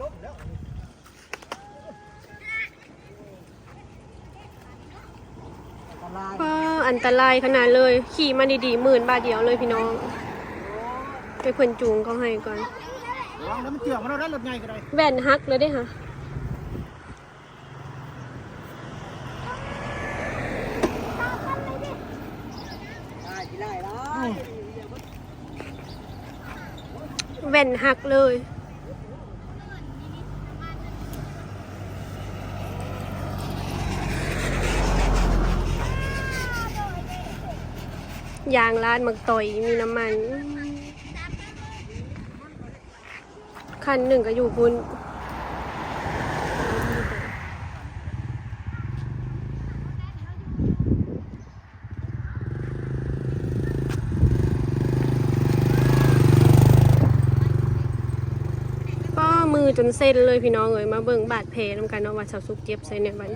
ลบแล้วก็อันตรายขนาดเลย ขี่มาดีๆหมื่นบาทเดียวเลยพี่น้องไปเพิ่นจูงเขาให้ก่อนวางแล้วมันเจือกมันเราได้รถไงก็ได้แว่นฮักเลยได้ค่ะแว่นหักเลย ยางร้านมักต่อยมีน้ำมัน คันหนึ่งก็อยู่บุญก็มือจนเส้นเลยพี่น้องเอ๋ยมาเบิ่งบาดแผลนำกันเนาะว่าสาวสุกเจ็บใส่ในบัน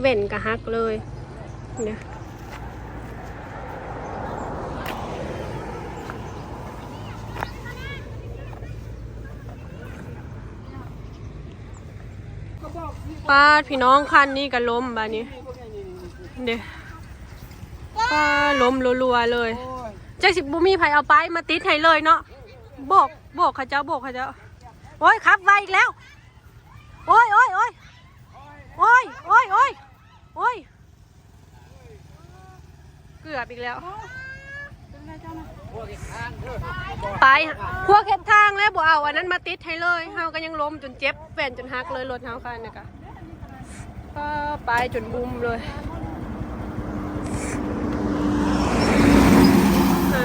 เว่นกะฮักเลยเนี่ย ปาดพี่น้องคันนี้ก็ล้มบานี้เดี๋ยวปาล้มรัวๆเลยเจ้าสิบุมีไผเอาไปมาติดให้เลยเนาะโบกโบกเขาเจ้าโบกเขาเจ้าโอ้ยครับไวอีกแล้ว โอ้ยโอ้ยโอ้ยโอ้ยโอ้ยโอ้ยโอ้ยเกือบอีกแล้ว ไปพวกเห็ดทางแล้วบ่เอาอันนั้นมาติดให้เลยเฮาก็ยังล้มจนเจ็บแฟนจนหักเลยรถเฮาคันนี่กะก็ไปจนบุมเลยอะ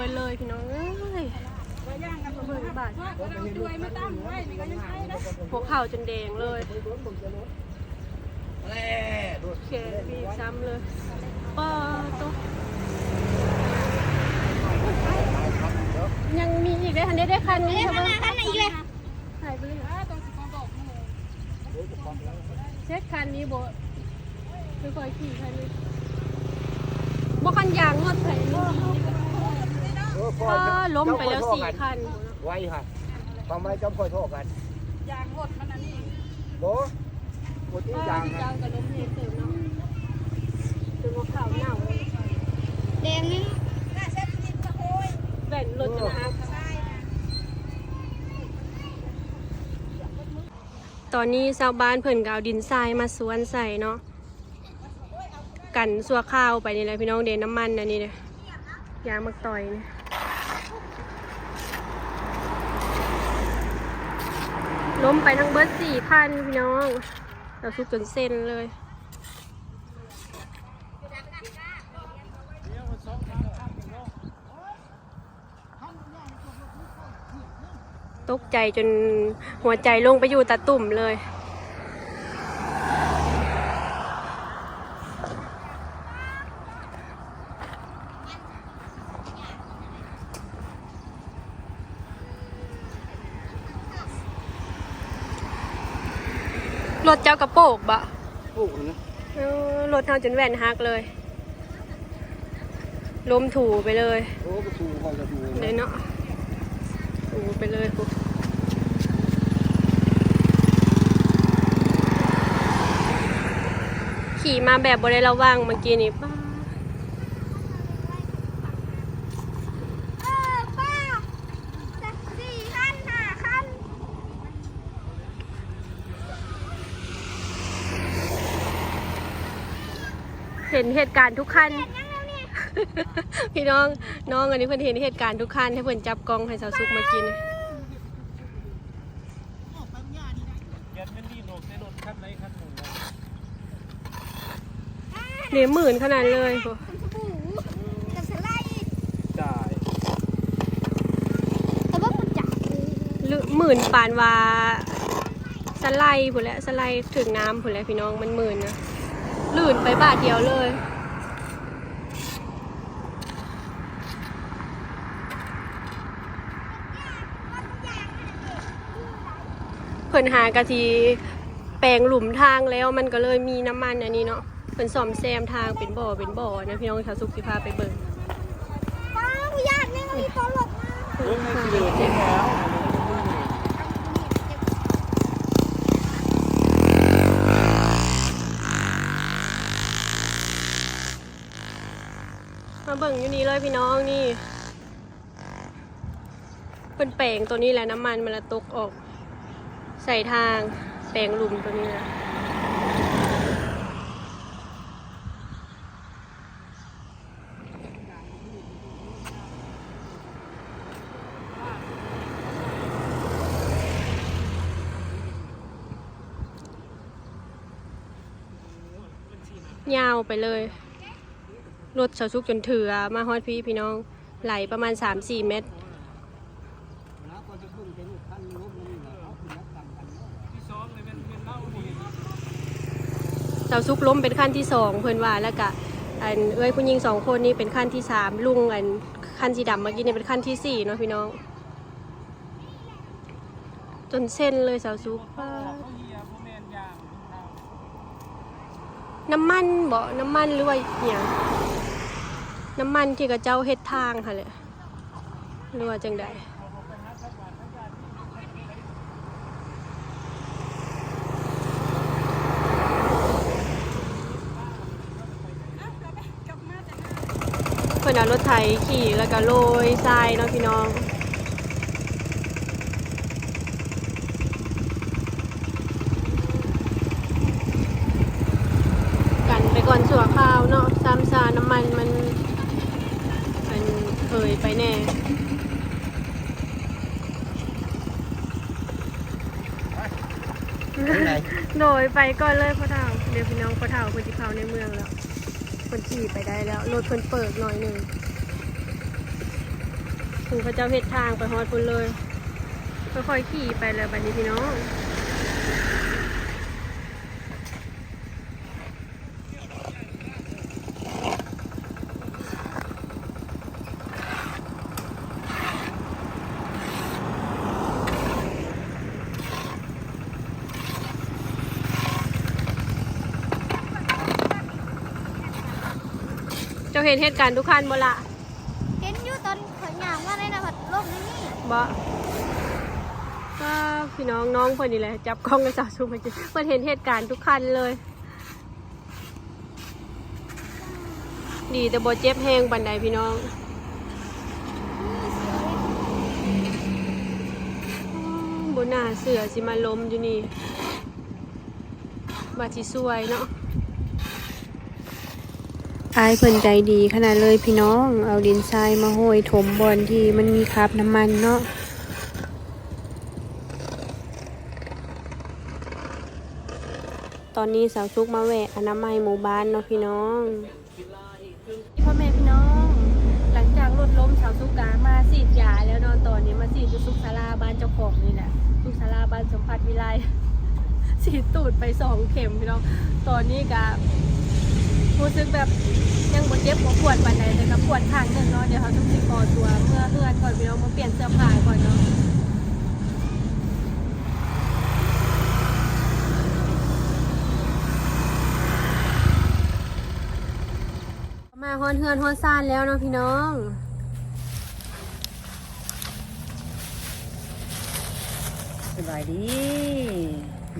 ก็เจ็บเบิดเลยพี่น้องเอ้ยเบิ่งบาดหัวเข่าจนแดงเลยแล่โดดแขนมีซ้ำเลยป้าตกยังมีอีกได้ทันได้ได้คันนี้ใช่ปะคันไหนอีกเลยหายไปเลยเช็คคันนี้โบไม่ค่อยขี่คันนี้บ่คันยางงดใส่เลยเออป ก็ล้มไปแล้วสี่คันไว้ค่ะทำไมจำคอยโทษกันยางรถมันอันนี้โบหมดที่ยางยางกับล้มเติมเนาะจนหัวเข่าเน่าเลยแดงนี่น่าเส้นดินกระโอยแบ่นรถจนหักใช่ตอนนี้ชาวบ้านเพิ่นก็เอาดินทรายมาสวนใส่เนาะกันสัวข้าวไปนี่แหละพี่น้องเดนน้ำมันนะนี่เนี่ยยางมักต่อยเนี่ย ล้มไปทั้งเบิร์ดสี่พันพี่น้อง เราทุกจนเซนเลยตกใจจนหัวใจลงไปอยู่ตะตุ่มเลย รถเจ้ากระโปกบะปลูกนะเออรถเท่าจนแว่นหักเลยล้มถูไปเลยโอ้กระถูคอยกระถูเลยเนาะถูไปเลยปุ๊บขี่มาแบบบริระวังเมื่อกี้นี่ป้า เออป้าสี่ขั้นห้าขั้น เห็นเหตุการณ์ทุกขั้นพี่น้องน้องอันนี้เพิ่นเห็นเหตุการณ์ทุกขั้นให้เพิ่นจับกลองให้สาวซุกมากินยันไม่รีบหรอกในรถคันไหนคันหนึ่งเดี๋ยวหมื่นขนาดเลยโหสบู่กับสไลด์จ่ายแต่ว่ามันจับหรือหมื่นปานว่าสไลด์ผุนแหละสไลด์ถึงน้ำผุนแหละพี่น้องมันหมื่นนะ ลื่นไปบาทเดียวเลยใเพิ่นหากะทีแปลงหลุมทางแล้วมันก็เลยมีน้ำมันอันนี้เนาะเพิ่นซ่อมแซมทางเป็นบ่อเป็นบ่อนะพี่น้องชาวสุขสิพาไปเบิ่งป้าผู้ญาตินี่มีตัวหลบมา เรื่องไม่เกิดแล้ว มาเบิ่งอยู่นี่เลยพี่น้องนี่ เป็นแปลงตัวนี้แหละน้ำมันมันละตกออก ใส่ทางแปลงหลุมตัวนี้แหละยาวไปเลย รถชาวซุกจนเถือมาฮอดพี่พี่น้องไหลประมาณ 3-4 เมตรที่ซ้อมเลยเป็นเป็นเล่าชาวซุกล้มเป็นขั้นที่สองเพิ่อนว่าแล้วก็อันเอ้ยผู้หญิงสองคนนี่เป็นขั้นที่สามลุงอันขั้นสีดำเมื่อกี้นี่เป็นขั้นที่สี่เนาะพี่น้อง จนเส้นเลยสาวซุกน้ำมันบ่น้ำมันหรือว่าอหย่าง น้ำมันที่กระเจ้าเฮ็ดทางค่ะเลยหรือว่าจังใดเพิ่นเอารถไถขี่แล้วก็โรยทรายเนาะพี่น้องกันไปก่อนสัวข้าวเนาะซ้ำซาน้ำมันมัน เคยไปแน่ โดยไปก่อนเลยพ่อเฒ่าเดี๋ยวพี่น้องพ่อเฒ่าเพิ่นสิเข้าในเมืองแล้วเพิ่นขี่ไปได้แล้ว รถเพิ่นเปิดหน่อยหนึ่งถึงพระเจ้าเฮ็ดทางไปฮอดพุ่นเลยค่อยๆขี่ไปเลยบัดนี้พี่น้อง ห็นเหตุการณ์ทุกคันบ่ละเห็นอยู่ตอนขอยยางว่าได้นะผัดลบนี่นี่บ่ก็พี่น้องน้องเพิ่นนี่แหละจับกล้องกันสาวซูมมาจิเพิ่นเห็นเหตุการณ์ทุกคันเลย ดีแต่บ่เจ็บแห้งบันไดพี่น้องบนหน้าเสือสิมาล้มอยู่นี่บาดสิสวยเนาะ อายเพิ่นใจดีขนาดเลยพี่น้อง เอาดินทรายมาโหยถมบอนที่มันมีคราบน้ำมันเนาะตอนนี้สาวซุกมาแวะอนามัยหมู่บ้านเนาะพี่น้องพ่อแม่พี่น้อง หลังจากรถล้มสาวซุกกามาสีดยาแล้วเนอนตอนนี้มาสีดอยู่ซุกศาลาบ้านเจ้าของนี่แหละซุกศาลาบ้านสมพัฒน์วิไลสีดตูดไปสองเข็มพี่น้อง ตอนนี้ก็รู้สึกแบบ ยังปวดเจ็บปวดปวดปันใดแต่ก็ปวดข้างหนึ่งเนาะเดี๋ยวเขาต้องสิคอตัวเมื่อเฮือนก่อนพี่น้องมาเปลี่ยนเสื้อผ้าก่อนเนาะมาฮอนเฮือนฮอนซ่านแล้วเนาะพี่น้องสบายดี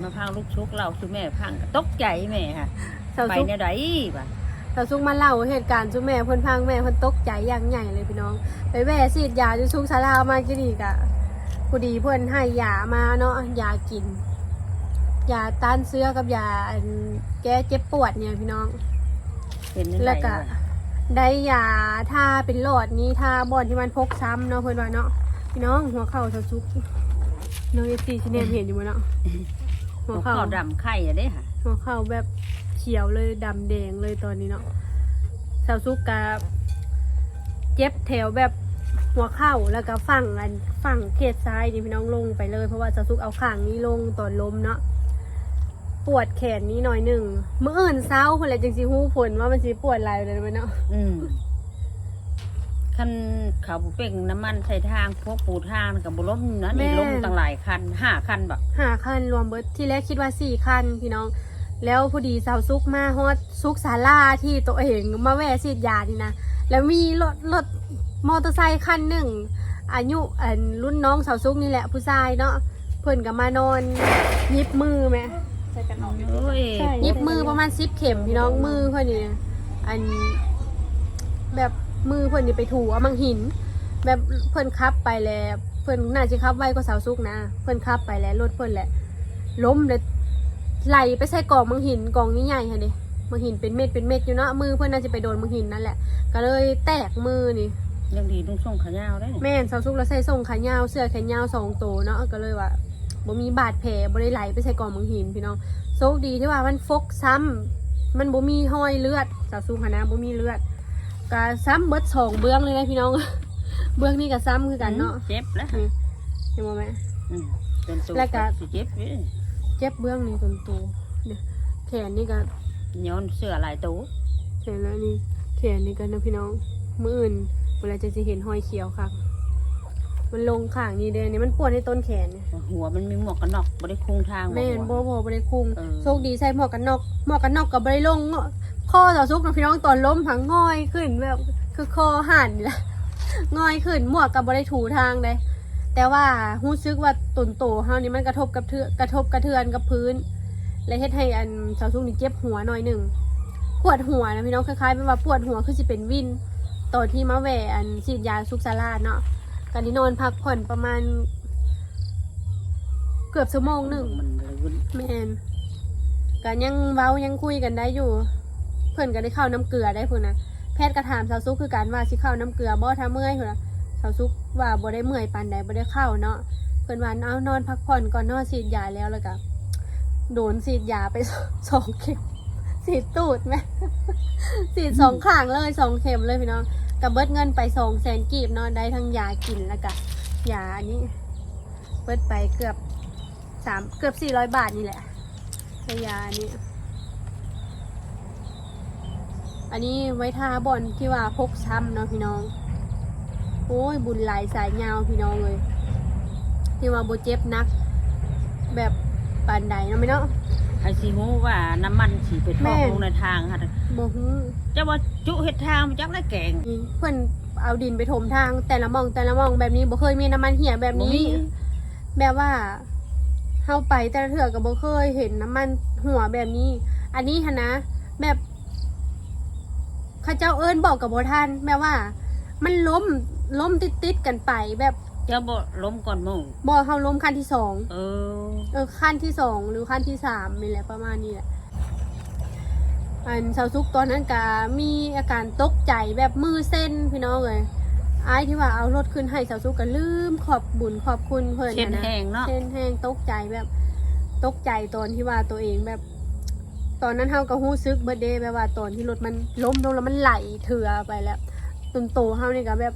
มาพังลูกชุกเราคือแม่พังก็ตกใจแม่ค่ะสาวไปซุกเนี่ยไดป่ะ สาวซุกมาเล่าเหตุการณ์จุแม่เพิ่นพังแม่เพิ่นตกใจอย่างใหญ่เลยพี่น้อง ไปแว่สีดยาจุซุกสาลามากี่ดีกะพอดีเพิ่นให้ยามาเนาะยากินยาต้านเสื้อกับยาอันแก้เจ็บปวดเนี่ยพี่น้อง เป็นนั่นแล้วไดก็ได้ยาทาเป็นหลอดนี้ทาบอนที่มันพกช้ำเนาะเพิ่นว่าเนาะพี่น้องหัวเข่าสาวซุกน้องเอซีชิเนมเห็นอยู่มั้ยเนาะหัหัววเข่าเข่าดำไข่อะเด้ค่ะ หัวเข่าแบบ เขียวเลยดำแดงเลยตอนนี้เนาะสาวซุกกะเจ็บแถวแบบหัวเข่าแล้วก็ฝั่งอันฝั่งเขตซ้ายนี่พี่น้องลงไปเลย เพราะว่าสาวซุกเอาข้างนี้ลงตอนล้มเนาะปวดแขนนี้หน่อยหนึ่งมื่ออื่นเศร้าคนละจังสิหูผลว่ามันสิปวดอะไรเลยไหมเนาะอืมคันเขาบ่เป่งน้ำมันใส่ทางพวกปูทางกับบุล้มนะนี่ล้มตั้งหลายคันห้าคันบ่ห้าคันรวมเบิดที่แรกคิดว่าสี่คันพี่น้อง แล้วพอดีสาวซุกมาฮอดซุกศาลาที่ตัวเองมาแวะฉีดยานี่นะแล้วมีรถรถมอเตอร์ไซค์คันหนึ่งอายุอันรุ่นน้องสาวซุกนี่แหละผู้ชายเนาะเพิ่นก็มานอนยิบมือแหมโอ้ยยิบมือประมาณสิบเข็มพี่น้องมือเพื่อนนี่อันแบบมือเพื่อนนี่ไปถูเอามังหิน แบบเพื่อนขับไปแล้วเพื่อนน่าจะขับไวกว่าสาวซุกนะ เพื่อนขับไปแล้วรถเพื่อนแหละล้มเลย ไหลไปใส่กล่องมังหินกล่องนี้ใหญ่ค่ะดิมังหินเป็นเม็ดเป็นเม็ดอยู่เนาะมือเพื่อนน่าจะไปโดนมังหินนั่นแหละ ก็เลยแตกมือนี่ยังดีต้องส่งขายาวได้แม่นสาวซุกแล้วใส่ส่งขายาวเสื้อแขนยาวสองตัวเนาะก็เลยว่าบ่มีบาดแผลบ่ได้ไหลไปใส่กล่องมังหินพี่น้องโชคดีที่ว่ามันฟกซ้ำมันบ่มีห้อยเลือดสาวซุกหนนะบ่มีเลือดก็ซ้ำเบิดสองเบื้องเลยนะพี่น้อง เบื้องนี่ก็ซ้ำคือกันเนาะเจ็บแล้วนี่เห็นบ่แม่อืมเป็นตัวแล้วก็สิเจ็บ เว้ยเจ็บเบื้องนี่จนโตเนี่ยแขนนี่ก็ย้อนเสื้อหลายตัวเห็นแล้วนี่แขนนี่ก็นะพี่น้องมื้ออื่นเวลาจะจะเห็นห้อยเขียวค่ะ มันลงข้างนี่เด้นี่มันปวดในต้นแขนเนี่ยหัวมันมีหมวกกันน็อกบ่ได้คุงทางแม่นหับ่วบ่บ่ได้คุมเออโชคดีใส่หมวกกันน็อกหมวกกันน็อกกับบ่ได้ลงเนาะคอต่อซุกนะพี่น้องตอนล้มผังง่อยขึ้นแบบคือคอห่านนี่ล่ะง่อยขึ้นหมวกกับบ่ได้ถูทางเลย แต่ว่ารู้สึกว่าตุนโตเฮานี่มันกระทบกับเทือกระทบกระเทือนกับพื้น และเฮ็ดให้อันสาวซุกนี่เจ็บหัวหน่อยหนึ่งปวดหัวนะพี่น้องคล้ายๆเป็นว่าปวดหัวคือสิเป็นวินตอนที่มาแหวอันฉีดยาซุกซาลาเนาะกันที่นอนพักผ่อนประมาณ เกือบชั่วโมงหนึ่งมันเลยวุ่นแมนกันยังเว้ายังคุยกันได้อยู่ เพื่อนก็ได้เข้าน้ำเกลือได้เพื่อนนะแพทย์ก็ถามสาวซุกคือการว่าสิเข้าน้ำเกลือบ่ถ้าเมื่อยเพื่อนนะ สาวซุกว่าบ่ได้เมื่อยปานใดบ่ได้เข้าเนาะเพื่อนว่าเอานอนพักผ่อนก่อนนอนฉีดยาแล้วแล้วก็โดนฉีดยาไปสองเข็มฉีดตูดไหมฉีดสองข้างเลยสองเข็มเลยพี่น้องกับเบิดเงินไปสองแสนกีบเนาะได้ทั้งยากินแล้วก็ยาอันนี้ เบิดไปเกือบสามเกือบสี่ร้อยบาทนี่แหละยาอันนี้อันนี้ไว้ทาบอลที่ว่าพกช้ำเนาะพี่น้อง โอ้ยบุญหลายสายยาวพี่น้องเลยที่ว่าโบเจ็บนัก แบบปานใดเนาะไม่เนาะไอซีฮู้ว่าน้ำมันสีไปทแม่องนลงในทางค่ะโบฮู้จะว่าจุเห็ดทางมันจักได้แกงนี่เพื่อนเอาดินไปถมทาง แต่ละหมองแต่ละหมองแบบนี้บ่เคยมีน้ำมันเหี่ยแบบนี้บ่มีแบบว่าเข้าไปแต่ละเถื่อกับบ่เคยเห็นน้ำมันหัวแบบนี้ อันนี้ฮะนะแบบเข้าเจ้าเอิญบอกกับโบทันแบบว่า มันล้ม ล้มติดติดๆกันไปแบบจะบ่ล้มก่อนหมู่บ่เขาล้มขั้นที่สอง เออ เออขั้นที่สองหรือขั้นที่สามนี่แหละประมาณนี้แหละ อันสาวซุกตอนนั้นก็มีอาการตกใจแบบมือเส้นพี่น้องเลยไอ้ายที่ว่าเอารถขึ้นให้สาวซุกก็ลืมขอบบุญขอบคุณเพื่อนเช่นนะแห้งเนาะ เส้นแห้งตกใจแบบ ตกใจตอนที่ว่าตัวเองแบบ ตอนนั้นเฮาก็ฮู้ซึกเบิดเดย์แบบว่าตอนที่รถมันล้มลงแล้วมันไหลเถื่อไปแล้วตนโตเฮานี่ก็แบบ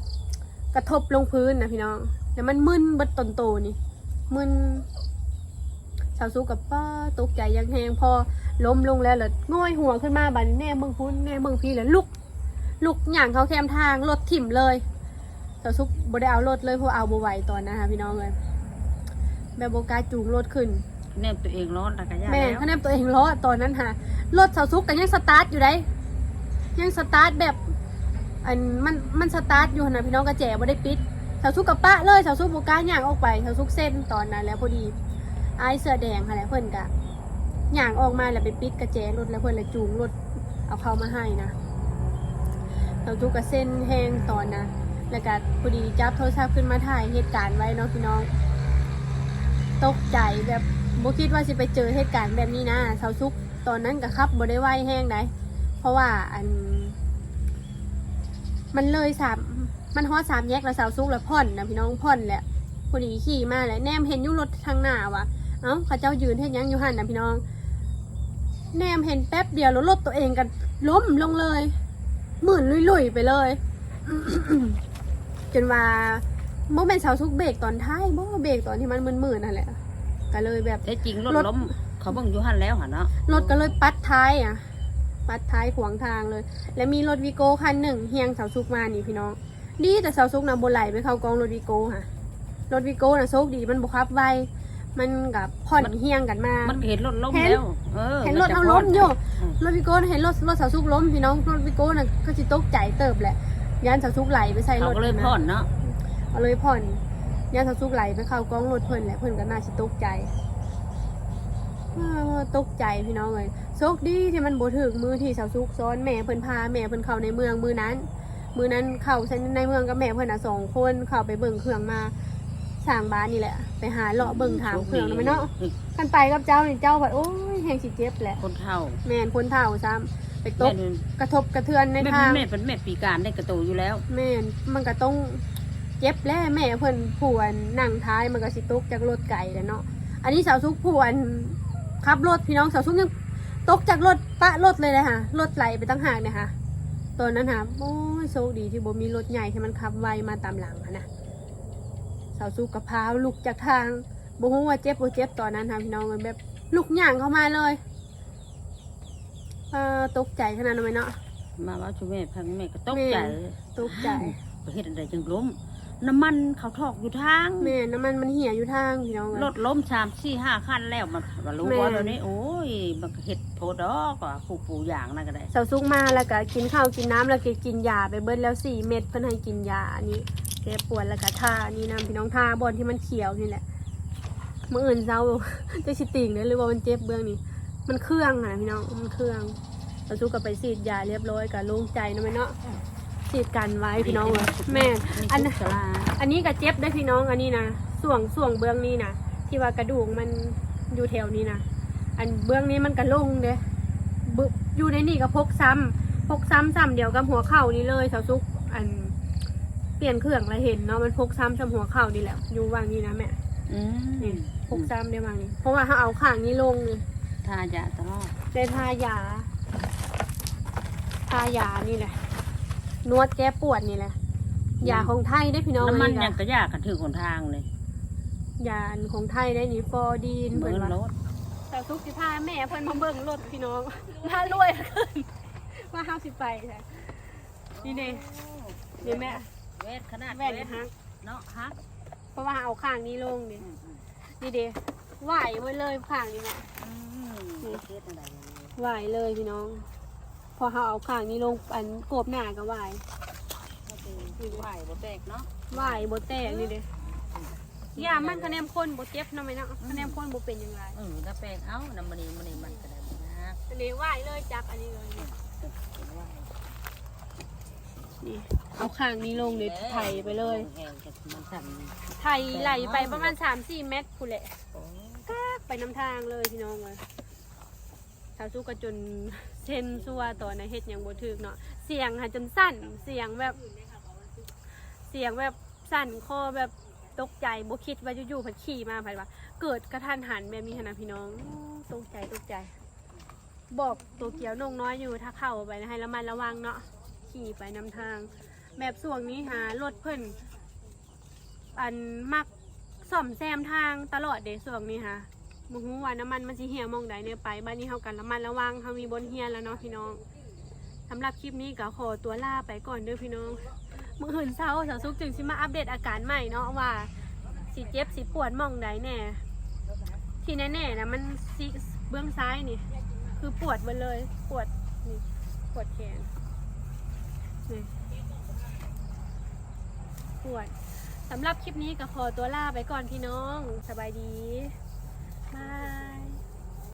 กระทบลงพื้นนะพี่น้องแล้วมันมึนเบิดตนโตนี่มึนสาวสู้กับป้าตกใจอยังแหงพอล้มลงแล้วเลยง่อยหัวขึ้นมาบัดนแน่เมืองพุ้นแน่เมืองพี่เลยลุก ลุกอย่างเขาแคมทางรถถิ่มเลยสาวซุกบ่ได้เอารถเลยเพราะเอาบ่ไหวตอนนั้นค่ะพี่น้องเลยแบบโบกล้าจูงรถขึ้นแนบตัวเองร้อนแล้วก็ยาแม่แล้วคะแนนตัวเองล้อตอนนั้นค่ะรถเสาซุกกันยังสตาร์ทอยู่ได้ยังสตาร์ทแบบ อันมันมันสตาร์ทอยู่นะพี่น้องกระแจบ่ได้ปิดเสาซุกกับปะเลยเสาซุกโบก้าย่างออกไปเสาซุกเส้นตอนนั้นแล้วพอดีไอ้เสื้อแดงค่ะแหละเพื่อนกะย่างออกมาแล้วไปปิดกระแจรถแล้วเพื่อนเลยจูงรถเอาเข้ามาให้นะเสาซุกกับเส้นแห้งตอนนะแล้วก็พอดีจับโทรศัพท์ขึ้นมาถ่ายเหตุการณ์ไว้เนาะพี่น้อง ตกใจแบบบ่คิดว่าสิไปเจอเหตุการณ์แบบนี้นะเสาซุกตอนนั้นก็ขับบ่ได้ไหวแห้งได้เพราะว่าอัน มันเลยสามมันฮอดสามแยกแล้วเสาซุกแล้วพ่อนนะพี่น้องพ่อนแหละพอดีขี่มาแล้วแนมเห็นอยุรถทางหน้าว่ะเอ้าเขาเจ้ายืนเห็นยังอยู่หันนะพี่น้อง แนมเห็นแป๊บเดียวแล้วรถตัวเองกันล้มลงเลยหมื่นลุยๆไปเลยจนว่าโมเป็นเสาซุกเบรกตอนท้ายโมเบรกตอนที่มันมึนๆนั่นแหละก็เลยแบบแต่จริงรถรถล้ม เขาเบิ่งอยู่หันแล้วหั่นเนาะรถก็เลยปัดท้ายอะ ปัดท้ายขวางทางเลย แล้วมีรถวีโก้คันหนึ่งเฮียงเสาซุกมานี่พี่น้อง ดีแต่สาวซุกนะบนไหลไปเข้ากองรถวิโก้ค่ะ รถวิโก้นะโชคดีมันบุคับไวมันกับผ่อนเฮียงกันมา มันเห็นรถล้มเห็นแล้วเออเห็นรถจะเอาพล้อมดอยู่อืมรถวิโก้น่ะเห็นรถรถสาวซุกล้มพี่น้องรถวิโก้น่ะก็จิตกใจเติบแหละยานสาวซุกไหลไปใส่รเขาถก็เลยนะพ่อนเนาะเอาเลยผ่อนยานสาวซุกไหลไปเข้ากองรถเพิ่นแหละเพิ่นก็น่าสิตกใจอ้าวตกใจพี่น้องเลย โชคดีที่มันบ่ถึงมือที่สาวซุกซ้อนแม่เพิ่นพาแม่เพิ่นเข้าในเมืองมือนั้น มือนั้นเข้าในเมืองกับแม่เพิ่นอะสองคนเข้าไปเบิ่งเครื่องมาสร้างบ้านนี่แหละ ไปหาเลาะเบิ่งถามเครื่องนั่นแหละเนาะกันไปกับเจ้านี่เจ้าแบบโอ้ยแหงสิเจ็บแหละคนเฒ่า แม่นคนเฒ่าซ้ำไปตแม่กนกระทบกระเทือนในแม่ทางแม่เป็นแม่ปีการได้กระโตอยู่แล้ว แม่นมันก็ต้องเจ็บแล้แม่เพิ่นผู้อันนั่งท้ายมันก็สิตกจากรถไก่แหล้วเนาะอันนี้สาวซุกผู้อันขับรถพี่น้องสาวซุกยัง ตกจากรถปะรถเลยเลยค่ะรถไหลไปตั้งหากเนี่ยค่ะตอนนั้นค่ะโอ้ยโชคดีที่บ่มีรถใหญ่ที่มันขับไวมาตามหลังอะนะสาวซุกกับพร้าวลุกจากทางบ่ฮู้ว่าเจ็บบ่เจ็บตอนนั้นค่ะพี่น้องมันแบบลุกย่างเข้ามาเลยเอ่อตกใจขนาดนั้นไหมเนาะมาว่าชูแม่พังแม่ก็ตกใจตกใจประเทศอะไรจึงล้ม น้ำมันเขาทอกอยู่ทางแม่น้ำมันมันเหี่ยอยู่ทางพี่น้องเอ้ยรถล้มสามสี่ห้าคันแล้วมันมารู้แม่ว่าเดี๋ยวนี้โอ้ยมันก็เห็ดโพดอกว่าผู้ปูอย่างนั่นก็ได้สาวซุกมาแล้วก็กินข้าวกินน้ำแล้วก็กินยาไปเบิ้ลแล้วสี่เม็ดเพิ่นให้กินยาอันนี้แก้ปวดแล้วก็ทานี่นะพี่น้องทาบอนที่มันเขียวนี่แหละมื่ออื่นเช้าจะชิติ่งเลยหรือว่ามันเจ็บเบื้องนี้มันเครื่องอะนะพี่น้องมันเครื่องสาวซุกก็ไปฉีดยาเรียบร้อยก็โล่งใจนะแม่เนาะ ฉีดกันไว้พี่น้องเลยแม่อันสลาอันนี้ก็เจ็บได้พี่น้องอันนี้นะส่วงส่วงเบื้องนี้นะที่ว่ากระดูกมันอยู่แถวนี้นะอันเบื้องนี้มันกระลงเด้บึอยู่ในนี่ก็พกซ้ำพกซ้ำซ้ำเดียวกับหัวเข่านี่เลยสาวซุกอันเปลี่ยนเครื่องแล้วเห็นเนาะมันพกซ้ำซ้ำหัวเข่านี่แหละอยู่วางนี้นะแม่อืมพกซ้ำได้วางนี้ เพราะว่าเขาเอาข้างนี้ลงเลยทายาตลอดได้ทายาทายานี่แหละ นวดแก้ปวดนี่แหละยาของไทยได้พี่น้องน้ำมันอัยังกระยากกันถึงหนทางเลยยาอันของไทยได้นี่ฟอร์ดีนเหมืเพิ่อนนว่ารถสาวซุกสิพาแม่เพิ่นมาเบิ่งรถพี่น้องน่ารวยขึ้นว่าห้าสิบไปใช่นี่เด้นี่แม่เวทขนาดแว่นเวทฮักเนาะฮักเพราะว่าเอาข้างนี้ลงนี่อืมอืมนี่เด้ไหวไว้เลยข้างนี้แม่อืมประเทศอะไรเนี่ยไหวเลยพี่น้อง พอเขาเอาข้างนี้ลงอันโกบหน้าก็ไหวก็คือไหวบ่แตกเนาะไหวบ่แตกนี่เด้ยามันคะแนนคนบ่เจ็บเนาะไหมเนาะคะแนนคนบ่เป็นอยังไงเออถ้าแปลงเอ้าน้ำมันนี่มันนี่มันก็ได้นะอันนี้ไหวเลยจักอันนี้เลยนี่ไหวนี่เอาข้างนี้ลงเดี๋ยวไถไปเลยแห้งจะมันสั่นไถไหลไปประมาณ3-4เมตรพูนแหละโอ้กากไปน้ำทางเลยพี่น้องเลยสาวสู้กระจน เซนซัวต่อในะเฮ็ดอย่างบ่ถึกเนาะเสียงหาจนสั่นเสียงแบบเสียงแบบสั่นคอแบบตกใจบ่คิดว่าอยู่ๆพันขี่มาผัดว่า เกิดกระทันหันแบบนี้นะพี่น้องตกใจตกใจ บอกตัวเกียวนงน้อยอยู่ถ้าเข้าไปนะให้ระมัดระวังเนาะขี่ไปนำทาง แบบส่วงนี้หารถเพิ่นอันมักซ่อมแซมทางตลอดเดะส่วงนี้ค่ะ มึงฮู้ว่าน้ำมันมันสิเหี่ยวมองใดเนี่ยไปบ้านนี้เฮากันระมัดระวังเฮามีบนเฮียแล้วเนาะพี่น้องสำหรับคลิปนี้ก็ขอตัวลาไปก่อนเด้อพี่น้องมื้ออื่นเช้าสาวซุกจึงสิมาอัปเดตอาการใหม่เนาะว่าสิเจ็บสิปวดมองใดแน่ที่แน่ๆนะมันซิเบื้องซ้ายนี่ คือปวดหมาเลยปวดนี่ปวดแขนนี่ปวดสำหรับคลิปนี้ก็ขอตัวลาไปก่อนพี่น้องสบายดี 啊